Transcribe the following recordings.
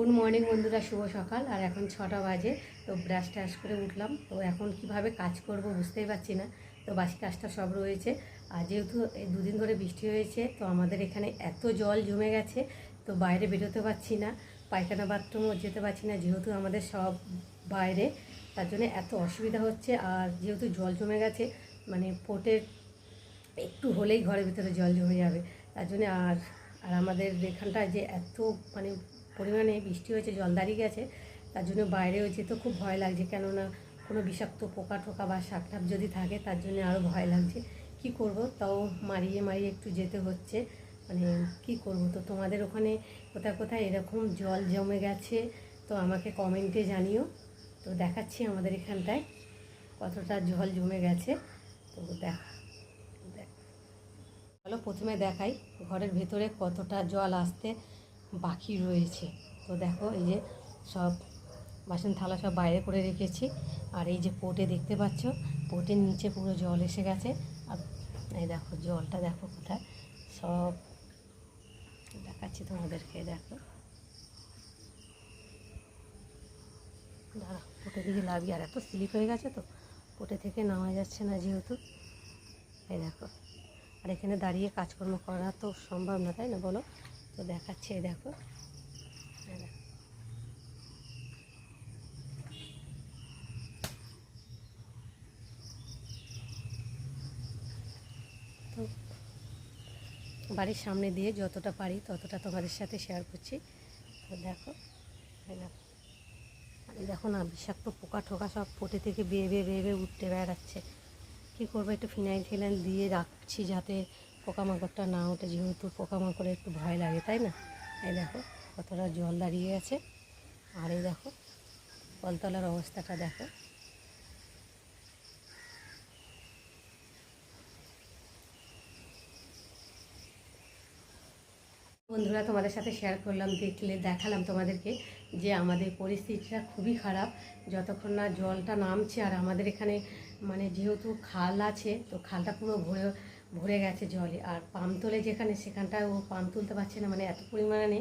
Good morning বন্ধুরা, শুভ সকাল। আর এখন ছটা বাজে, তো ব্রাশ ট্রাশ করে উঠলাম। তো এখন কীভাবে কাজ করব বুঝতেই পারছি না। তো বাসি কাজটা সব রয়েছে। আর যেহেতু দুদিন ধরে বৃষ্টি হয়েছে, তো আমাদের এখানে এত জল জমে গেছে, তো বাইরে বেরোতে পারছি না। পায়খানা বাথরুমও যেতে পারছি না, যেহেতু আমাদের সব বাইরে। তার জন্য এত অসুবিধা হচ্ছে। আর যেহেতু জল জমে গেছে মানে পোটের একটু হলেই ঘরের ভিতরে জল জমে যাবে। তার জন্য আর আর আমাদের এখানটায় যে এত মানে পরিমাণে বৃষ্টি হয়েছে জল দাঁড়িয়ে গেছে, তার জন্য বাইরেও যেতে খুব ভয় লাগছে। কেননা কোনো বিষাক্ত পোকা টোকা বা সাপ টাপ যদি থাকে, তার জন্য আরও ভয় লাগছে। কি করব? তাও মারিয়ে মারিয়ে একটু যেতে হচ্ছে। মানে কি করব? তো তোমাদের ওখানে কোথায় কোথায় এরকম জল জমে গেছে, তো আমাকে কমেন্টে জানিও। তো দেখাচ্ছি আমাদের এখানটায় কতটা জল জমে গেছে। তো দেখা, দেখ। চলো প্রথমে দেখাই ঘরের ভেতরে কতটা জল আসতে বাকি রয়েছে। তো দেখো এই যে সব বাসন থালা সব বাইরে করে রেখেছি। আর এই যে পোটে দেখতে পাচ্ছ, পোটের নিচে পুরো জল এসে গেছে। আর এই দেখো জলটা দেখো কোথায়? সব দেখাচ্ছি তোমাদেরকে দেখো। দাঁড়া পোটে দিকে লাভি আর এত স্লিপ হয়ে গেছে তো? পোটে থেকে নামা যাচ্ছে না যেহেতু। এই দেখো। আর এখানে দাঁড়িয়ে কাজকর্ম করা তো সম্ভব না, তাই না বলো? তো দেখাচ্ছি দেখো। তো বাড়ির সামনে দিয়ে যতটা পারি ততটা তোমাদের সাথে শেয়ার করছি। তো দেখো দেখো। না, বিষাক্ত পোকা ঠোকা সব পোটে থেকে বেয়ে বেয়ে বেয়ে বেয়ে উঠতে বেড়াচ্ছে। কী করব, একটু ফিনাইল ফিনাইল দিয়ে রাখছি যাতে পোকামাকড়টা না ওঠে, যেহেতু পোকামাকড়ের একটু ভয় লাগে, তাই না? এই দেখো, কতটা জল দাঁড়িয়ে আছে। আর এই দেখো, কলতলার অবস্থাটা দেখো। বন্ধুরা, তোমাদের সাথে শেয়ার করলাম, দেখলে দেখালাম তোমাদেরকে যে আমাদের পরিস্থিতিটা খুবই খারাপ। যতক্ষণ না জলটা নামছে, আর আমাদের এখানে মানে যেহেতু খাল আছে, তো খালটা পুরো ভরে ভরে গেছে জলে। আর পাম্প তোলে যেখানে, সেখানটায় ও পাম তুলতে পারছে না মানে এত পরিমাণে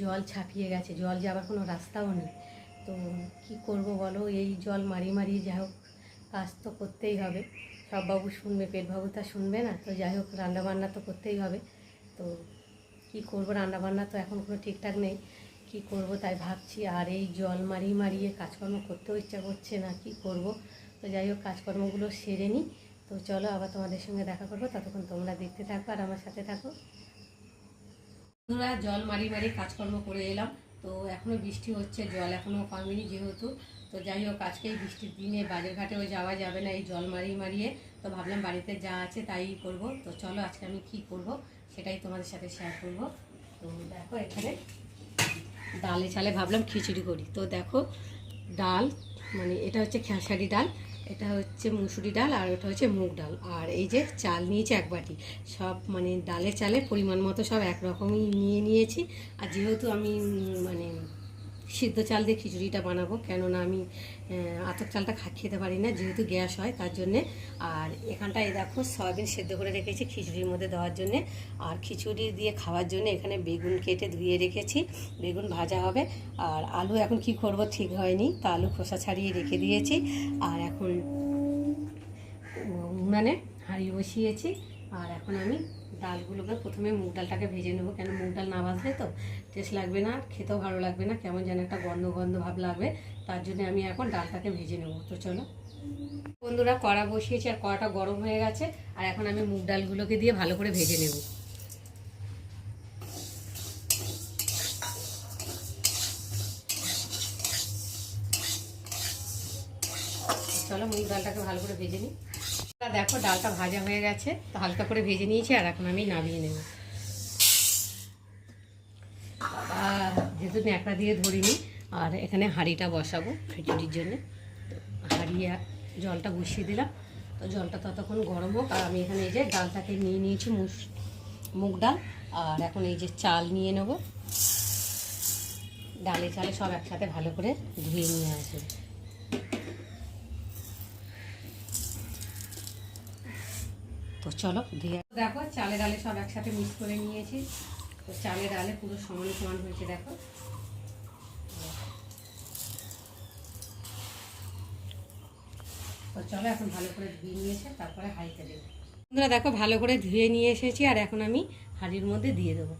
জল ছাপিয়ে গেছে। জল যাওয়ার কোনো রাস্তাও নেই। তো কি করব বলো? এই জল মারি মারিয়ে যাই হোক, কাজ তো করতেই হবে। সব বাবু শুনবে পেট বাবু তা শুনবে না। তো যাই হোক, রান্নাবান্না তো করতেই হবে। তো কি করব? রান্না বান্না তো এখন কোনো ঠিকঠাক নেই। কি করব তাই ভাবছি। আর এই জল মারিয়ে মারিয়ে কাজকর্ম করতেও ইচ্ছা করছে না। কি করব? তো যাই হোক, কাজকর্মগুলো সেরে নিই। তো চলো আবার তোমাদের সঙ্গে দেখা করব, ততক্ষণ তোমরা দেখতে থাকো আর আমার সাথে থাকো। জল মারি মারি কাজকর্ম করে এলাম, তো এখনও বৃষ্টি হচ্ছে, জল এখনও কমেনি যেহেতু। তো যাই হোক, আজকে এই বৃষ্টির দিনে বাজার ঘাটেও যাওয়া যাবে না এই জল মারিয়ে মারিয়ে। তো ভাবলাম বাড়িতে যা আছে তাই করব। তো চলো আজকে আমি কি করব সেটাই তোমাদের সাথে শেয়ার করব। তো দেখো এখানে ডালে চালে ভাবলাম খিচুড়ি করি। তো দেখো, ডাল মানে এটা হচ্ছে খেসারি ডাল। এটা হচ্ছে মুসুরি ডাল আর এটা হচ্ছে মুগ ডাল। আর এই যে চাল নিয়েছি এক বাটি। সব মানে ডালে চালে পরিমাণ মতো সব একরকমই নিয়ে নিয়েছি। আর যেহেতু আমি মানে সিদ্ধ চাল দিয়ে খিচুড়িটা বানাবো, কেননা আমি আতপ চালটা খা, খেতে পারি না, যেহেতু গ্যাস হয় তার জন্যে। আর এখানটায় দেখো সয়াবিন সেদ্ধ করে রেখেছি খিচুড়ির মধ্যে দেওয়ার জন্যে। আর খিচুড়ি দিয়ে খাওয়ার জন্য এখানে বেগুন কেটে ধুয়ে রেখেছি, বেগুন ভাজা হবে। আর আলু এখন কি করব ঠিক হয়নি, তা আলু খোসা ছাড়িয়ে রেখে দিয়েছি। আর এখন উনানে হাঁড়ি বসিয়েছি। আর এখন আমি ডালগুলোকে প্রথমে মুগ ডালটাকে ভেজে নেব। কেন মুগ ডাল না ভাজলে তো টেস্ট লাগবে না, খেতেও ভালো লাগবে না, কেমন যেন একটা গন্ধ গন্ধ ভাব লাগবে, তার জন্য আমি এখন ডালটাকে ভেজে নেব। তো চলো। বন্ধুরা কড়া বসিয়েছি আর কড়াটা গরম হয়ে গেছে, আর এখন আমি মুগ ডালগুলোকে দিয়ে ভালো করে ভেজে নেব। চলো মুগ ডালটাকে ভালো করে ভেজে নিই। দেখো, ডালটা ভাজা হয়ে গেছে। তো হালকা করে ভেজে নিয়েছি, আর এখন আমি নামিয়ে নেব। বাবা, যেহেতু ন্যাকড়া দিয়ে ধরিনি, আর এখানে হাঁড়িটা বসাবো খিচুড়ির জন্য। হাঁড়ি আর জলটা বসিয়ে দিলাম। তো জলটা ততক্ষণ গরম হোক, আর আমি এখানে এই যে ডালটাকে নিয়ে নিয়েছি মুস, মুগ ডাল, আর এখন এই যে চাল নিয়ে নেব। ডালে চালে সব একসাথে ভালো করে ধুয়ে নিয়ে আসবে। তো চলো দিয়ে দেখো, চালের ডালে সব একসাথে মিক্স করে নিয়েছি। তো চালের ডালে পুরো সমান সমান হয়েছে, দেখো। তো চলো, এখন ভালো করে ধুয়ে নিয়েছে, তারপরে হাড়িতে দেবো। বন্ধুরা, দেখো, ভালো করে ধুয়ে নিয়ে এসেছি, আর এখন আমি হাঁড়ির মধ্যে দিয়ে দেবো।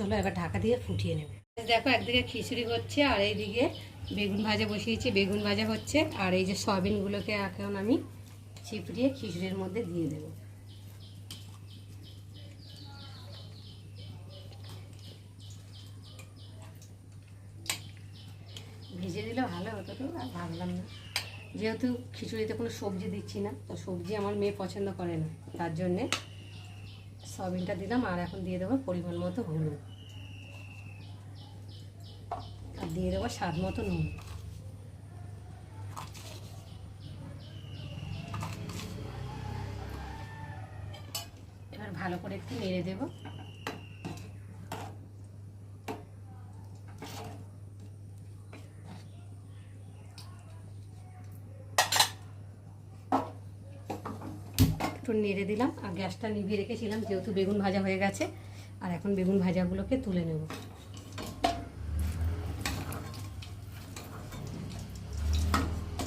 চলো এবার ঢাকা দিয়ে ফুটিয়ে নেবে। দেখো একদিকে খিচুড়ি হচ্ছে আর এইদিকে বেগুন ভাজা বসিয়েছি। বেগুন ভাজা হচ্ছে আর এই যে সয়াবিনগুলোকে এখন আমি চিপড়িয়ে খিচুড়ির মধ্যে দিয়ে দেব। ভেজে দিলে ভালো হতো তো, আর ভাবলাম না। যেহেতু খিচুড়িতে কোনো সবজি দিচ্ছি না, তো সবজি আমার মেয়ে পছন্দ করে না, তার জন্যে সয়াবিনটা দিলাম আর এখন দিয়ে দেবো পরিমাণ মতো হলুদ আর দিয়ে দেবো, স্বাদ মতো নুন। এবার ভালো করে একটু নেড়ে দেবো। একটু নেড়ে দিলাম, আর গ্যাসটা নিভিয়ে রেখেছিলাম, যেহেতু বেগুন ভাজা হয়ে গেছে, আর এখন বেগুন ভাজাগুলোকে তুলে নেব।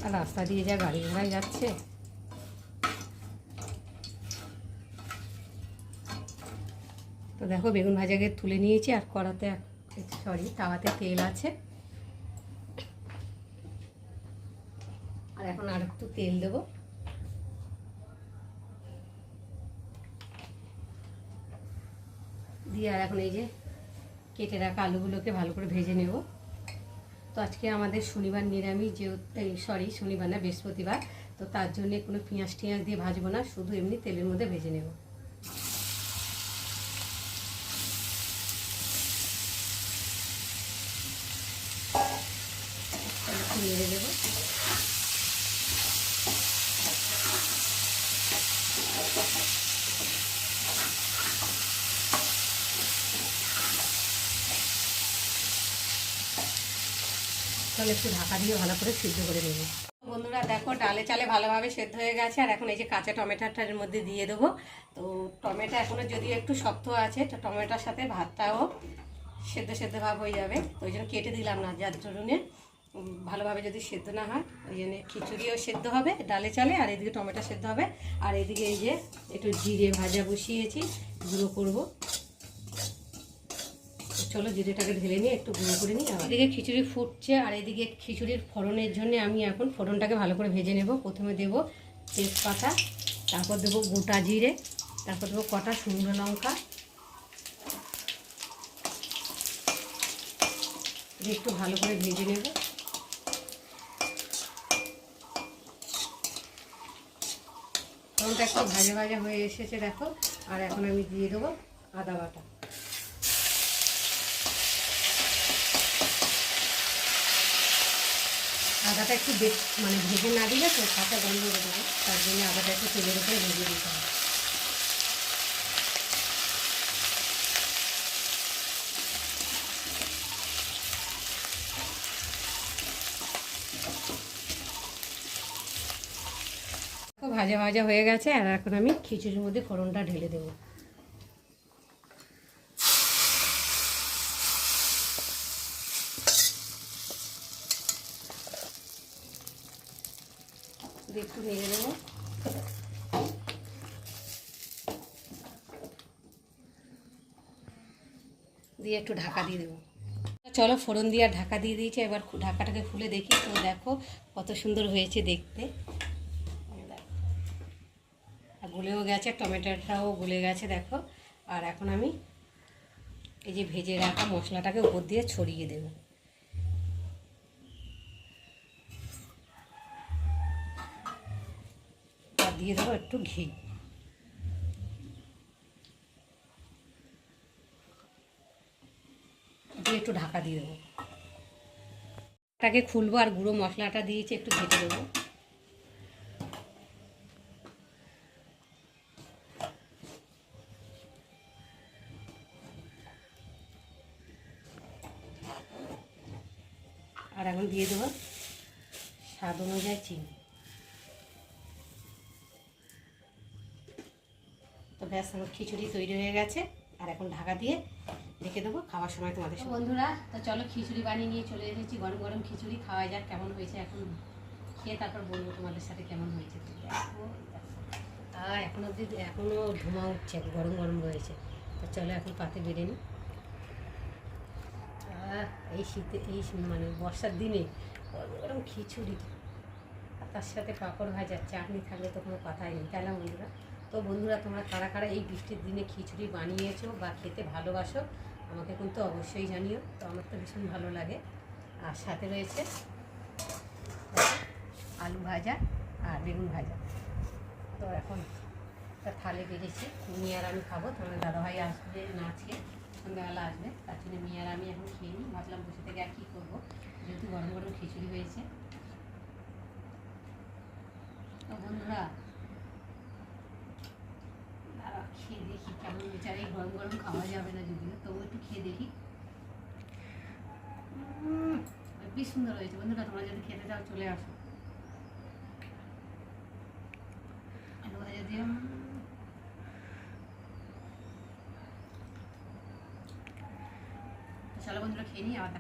আর রাস্তা দিয়ে যা, গাড়ি ঘোড়ায় যাচ্ছে। তো দেখো, বেগুন ভাজাকে তুলে নিয়েছি, আর কড়াতে সরি তাওয়াতে তেল আছে। আর এখন আর একটু তেল দেবো। দিয়ে আর এখন এই যে কেটে রাখা আলুগুলোকে ভালো করে ভেজে নেব। তো আজকে আমাদের শনিবার নিরামিষ যেহেতু সরি শনিবার না, বৃহস্পতিবার, তো তার জন্য কোনো পেঁয়াজ টিয়াজ দিয়ে ভাজবো না, শুধু এমনি তেলের মধ্যে ভেজে নেব। নেড়ে দেবো। তাহলে একটু ঢাকা দিয়ে ভালো করে সিদ্ধ করে নেব। বন্ধুরা, দেখো, ডালে চালে ভালোভাবে সেদ্ধ হয়ে গেছে, আর এখন এই যে কাঁচা টমেটোটার মধ্যে দিয়ে দেবো। তো টমেটো এখনও যদি একটু শক্ত আছে, তো টমেটোর সাথে ভাতটাও সেদ্ধ সেদ্ধ ভাব হয়ে যাবে। তো ওই জন্য কেটে দিলাম না, যার জন্যে ভালোভাবে যদি সেদ্ধ না হয়, ওই জন্য খিচুড়িও সেদ্ধ হবে ডালে চালে, আর এদিকে টমেটো সেদ্ধ হবে। আর এদিকে এই যে একটু জিরে ভাজা বসিয়েছি, গুঁড়ো করব। চলো জিরেটাকে ঢেলে নিয়ে একটু গুঁড়ো করে নিই এদিকে খিচুড়ি ফুটছে, আর এদিকে খিচুড়ির ফোড়নের জন্য আমি এখন ফোড়নটাকে ভালো করে ভেজে নেব। প্রথমে দেব তেজপাতা, তারপর দেবো গোটা জিরে, তারপর দেবো কটা শুকনো লঙ্কা। একটু ভালো করে ভেজে নেব। ফোড়নটা একটু ভাজা ভাজা হয়ে এসেছে, দেখো। আর এখন আমি দিয়ে দেবো আদা বাটা। আদাটা একটু মানে ভেজে না দিলে তো কাঁচা গন্ধ হয়ে যাবে তার জন্য আদাটা একটু তেলের উপরে ভেজে দিতে হবে। ভাজা ভাজা হয়ে গেছে, আর এখন আমি খিচুড়ির মধ্যে ফোড়নটা ঢেলে দেবো। একটু নেড়ে দেবো দিয়ে একটু ঢাকা দিয়ে দেবো। চলো ফোড়ন দিয়ে ঢাকা দিয়ে দিয়েছি, এবার ঢাকাটাকে খুলে দেখি। তো দেখো কত সুন্দর হয়েছে দেখতে। আর গলেও গেছে, টমেটোটাও গলে গেছে, দেখো। আর এখন আমি এই যে ভেজে রাখা মশলাটাকে উপর দিয়ে ছড়িয়ে দেবো। দিয়ে দেবো একটু ঘি। দিয়ে একটু ঢাকা দিয়ে দেবো। তাকে খুলবো আর গুঁড়ো মশলাটা দিয়েছি, একটু ঘেটে দেবো। আর এখন দিয়ে দেবো স্বাদ অনুযায়ী চিনি। তো ব্যাস আমার খিচুড়ি তৈরি হয়ে গেছে। আর এখন ঢাকা দিয়ে রেখে দেবো খাওয়ার সময় তোমাদের বন্ধুরা তো চলো খিচুড়ি বানিয়ে নিয়ে চলে এসেছি। গরম গরম খিচুড়ি খাওয়া যাক কেমন হয়েছে এখন খেয়ে তারপর বলব তোমাদের সাথে কেমন হয়েছে। দেখো, আর এখন অবধি এখনও ধোঁয়া উঠছে গরম গরম রয়েছে। তো চলো এখন পাতে বেড়ে নিই। এই শীতে এই মানে বর্ষার দিনে গরম গরম খিচুড়ি আর তার সাথে পাঁপড় ভাজা চাটনি থাকলে তো কোনো কথাই নেই। তাই না বন্ধুরা? তো বন্ধুরা, তোমরা কারা কারা এই বৃষ্টির দিনে খিচুড়ি বানিয়েছো বা খেতে ভালোবাসো, আমাকে কিন্তু অবশ্যই জানিও। তো আমার তো ভীষণ ভালো লাগে। আর সাথে রয়েছে আলু ভাজা আর বেগুন ভাজা। তো এখন একটা থালে বেড়েছি মিয়া আর আমি খাব। তোমার দাদাভাই আসবে না আজকে সন্ধ্যাবেলা আসবে, তার জন্য মিয়া আর আমি এখন খেয়ে নিই। ভাবলাম বসে থেকে আর কী করব, যেহেতু গরম গরম খিচুড়ি হয়েছে। তো বন্ধুরা গরম গরম খাওয়া যাবে না যদিও তবু খেয়ে দেখি। বেশ সুন্দর হয়েছে। বন্ধুরা, তোমরা যদি খেতে চাও, চলে আসো। আলু চলো বন্ধুরা, খেয়ে নিই, আবার